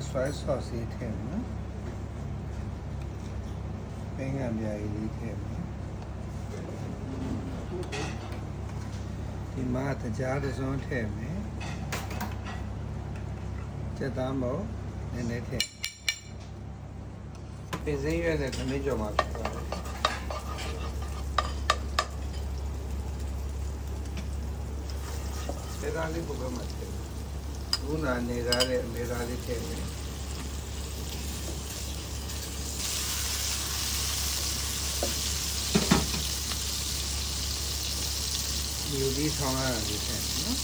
soy sauce လေးထည့်မယ်နော်ပင်းငံပြားလေးထည့်မယ်ဒီမှာတကြားတစ်စုံထည့်မယ်စက်သားမို့နည်းနည်းထည့်ပင်စင်းရွက်နဲ့ခမင်းကြော်မှာဖြစ်သွားတယ်စက်သားလေးပုဂ္ဂိုလ်မှာထည့် ခုနနေသားတဲ့အမေသားလေးထည့်မယ်ယူပြီးထောင်းရတာလေးထည့်မယ်နော်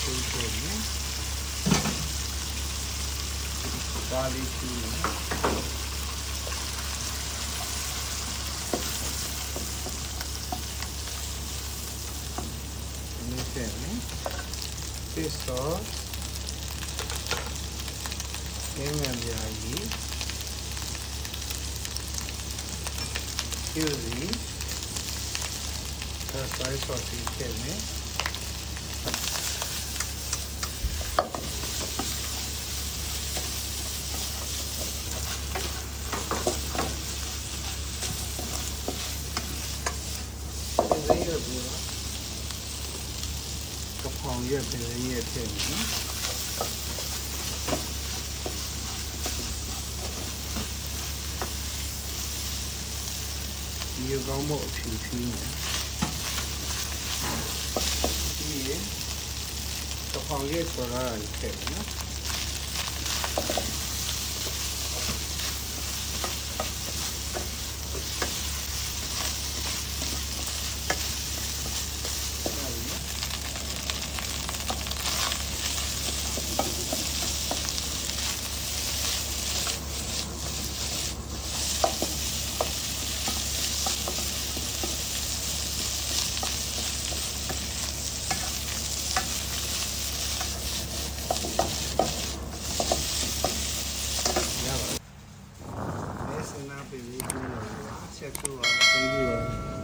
ချိုးချိုးနော်ပါလီချူနော် ဒီနေ့ဆက်နော်ဖစ်ဆော့ငင်းငံပြာကြီးကျူစီဒါဆိုင်ဆော့စီချက်နေ ပြင်စင်းရွက်ပြီးတော့ ကဖောင်ရွက်ပြင်စင်းရွက်ထည့်မယ်နော်ဒီရကောင်းမို့အဖြူဖြူးမယ်ဒီရကဖောင်ရွက်ဆိုတာထည့်မယ်နော် 快完了生日了